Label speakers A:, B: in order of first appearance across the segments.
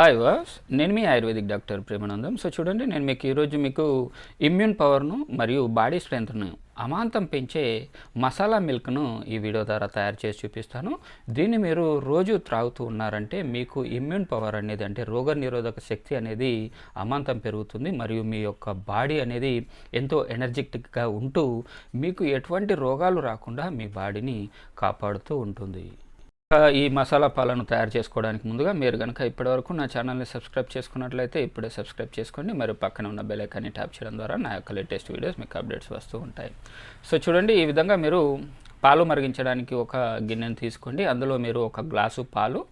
A: Hi వాస్ నేను మీ ఆయుర్వేదిక్ డాక్టర్ ప్రేమానందం. సో చూడండి నేను మీకు ఈరోజు మీకు ఇమ్యూన్ పవర్ను మరియు బాడీ స్ట్రెంత్ను అమాంతం పెంచే మసాలా మిల్క్ను ఈ వీడియో ద్వారా తయారు చేసి చూపిస్తాను. దీన్ని మీరు రోజు త్రాగుతూ ఉన్నారంటే మీకు ఇమ్యూన్ పవర్ అనేది అంటే రోగ నిరోధక శక్తి అనేది అమాంతం పెరుగుతుంది. మరియు మీ యొక్క బాడీ అనేది ఎంతో ఎనర్జెటిక్గా ఉంటూ మీకు ఎటువంటి రోగాలు రాకుండా మీ బాడీని కాపాడుతూ ఉంటుంది. ఈ మసాలా పాలను తయారు చేసుకోవడానికి ముందుగా మీరు కనుక ఇప్పటివరకు నా ఛానల్ని సబ్స్క్రైబ్ చేసుకున్నట్లయితే ఇప్పుడే సబ్స్క్రైబ్ చేసుకోండి. మరియు పక్కన ఉన్న బెల్ ఐకాన్ని ట్యాప్ చేయడం ద్వారా నా యొక్క లేటెస్ట్ వీడియోస్ మీకు అప్డేట్స్ వస్తూ ఉంటాయి. సో చూడండి ఈ విధంగా మీరు పాలు మరిగించడానికి ఒక గిన్నెను తీసుకోండి. అందులో మీరు ఒక గ్లాసు పాలు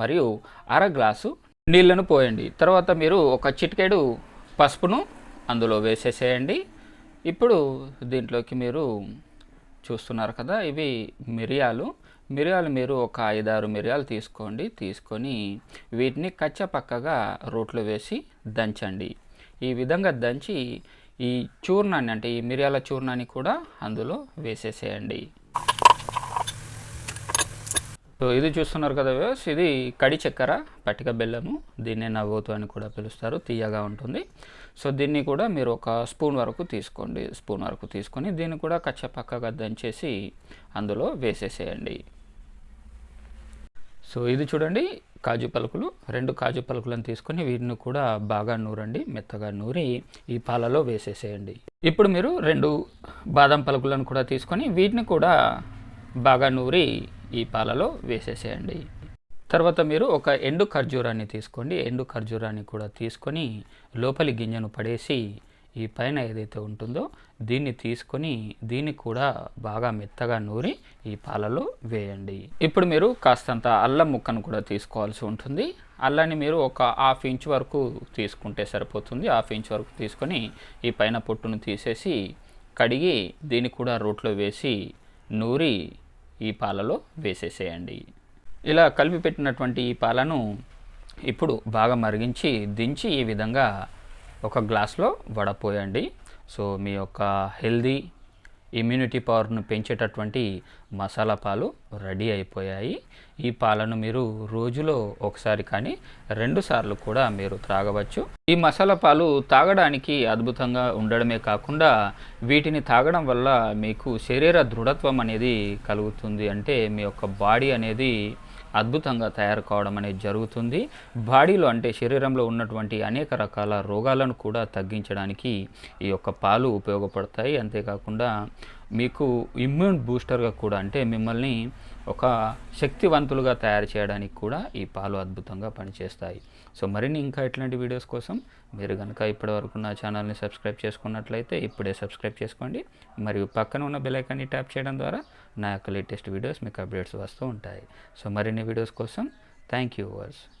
A: మరియు అర గ్లాసు నీళ్ళను పోయండి. తర్వాత మీరు ఒక చిటికెడు పసుపును అందులో వేసేసేయండి. ఇప్పుడు దీంట్లోకి మీరు చూస్తున్నారు కదా ఇవి మిరియాలు. మిరియాలు మీరు ఒక ఐదారు మిరియాలు తీసుకోండి. తీసుకొని వీటిని కచ్చపక్కగా రోట్లో వేసి దంచండి. ఈ విధంగా దంచి ఈ చూర్ణాన్ని అంటే ఈ మిరియాల చూర్ణాన్ని కూడా అందులో వేసేసేయండి. సో ఇది చూస్తున్నారు కదా వ్యూస్ ఇది కడి చక్కెర పట్టిక బెల్లము దీన్నే నవ్వుతూ అని కూడా పిలుస్తారు. తీయగా ఉంటుంది. సో దీన్ని కూడా మీరు ఒక స్పూన్ వరకు తీసుకోండి. స్పూన్ వరకు తీసుకొని దీన్ని కూడా కచ్చపక్కగా దంచేసి అందులో వేసేసేయండి. సో ఇది చూడండి కాజు పలుకులు. రెండు కాజు పలుకులను తీసుకొని వీటిని కూడా బాగా నూరండి మెత్తగా నూరి ఈ పాలలో వేసేసేయండి. ఇప్పుడు మీరు రెండు బాదం పలుకులను కూడా తీసుకొని వీటిని కూడా బాగా నూరి ఈ పాలలో వేసేసేయండి. తర్వాత మీరు ఒక ఎండు ఖర్జూరాన్ని తీసుకోండి. ఎండు ఖర్జూరాన్ని కూడా తీసుకొని లోపలి గింజను పడేసి ఈ పైన ఏదైతే ఉంటుందో దీన్ని తీసుకొని దీన్ని కూడా బాగా మెత్తగా నూరి ఈ పాలలో వేయండి. ఇప్పుడు మీరు కాస్తంత అల్లం ముక్కను కూడా తీసుకోవాల్సి ఉంటుంది. అల్లాన్ని మీరు ఒక హాఫ్ ఇంచ్ వరకు తీసుకుంటే సరిపోతుంది. హాఫ్ ఇంచ్ వరకు తీసుకొని ఈ పైన పొట్టును తీసేసి కడిగి దీన్ని కూడా రోట్లో వేసి నూరి ఈ పాలలో వేసేసేయండి. ఇలా కలిపి పెట్టినటువంటి ఈ పాలను ఇప్పుడు బాగా మరిగించి దించి ఈ విధంగా ఒక గ్లాస్లో వడపోయండి సో మీ యొక్క హెల్దీ ఇమ్యూనిటీ పవర్ను పెంచేటటువంటి మసాలా పాలు రెడీ అయిపోయాయి. ఈ పాలను మీరు రోజులో ఒకసారి కానీ రెండు సార్లు కూడా మీరు త్రాగవచ్చు. ఈ మసాలా పాలు తాగడానికి అద్భుతంగా ఉండడమే కాకుండా వీటిని తాగడం వల్ల మీకు శరీర దృఢత్వం అనేది కలుగుతుంది. అంటే మీ యొక్క బాడీ అనేది అద్భుతంగా తయారు కావడం అనేది జరుగుతుంది. బాడీలో అంటే శరీరంలో ఉన్నటువంటి అనేక రకాల రోగాలను కూడా తగ్గించడానికి ఈ యొక్క పాలు ఉపయోగపడతాయి. అంతేకాకుండా మీకు ఇమ్యూన్ బూస్టర్గా కూడా అంటే మిమ్మల్ని ఒక శక్తివంతులుగా తయారు చేయడానికి కూడా ఈ పాలు అద్భుతంగా పనిచేస్తాయి. సో మరిన్ని ఇంకా ఇట్లాంటి వీడియోస్ కోసం మీరు కనుక ఇప్పటివరకు నా ఛానల్ని సబ్స్క్రైబ్ చేసుకున్నట్లయితే ఇప్పుడే సబ్స్క్రైబ్ చేసుకోండి. మరియు పక్కన ఉన్న బెలైకాన్ని ట్యాప్ చేయడం ద్వారా నా యొక్క లేటెస్ట్ వీడియోస్ మీకు అప్డేట్స్ వస్తూ ఉంటాయి. సో మరిన్ని వీడియోస్ కోసం థ్యాంక్ యూ వర్స్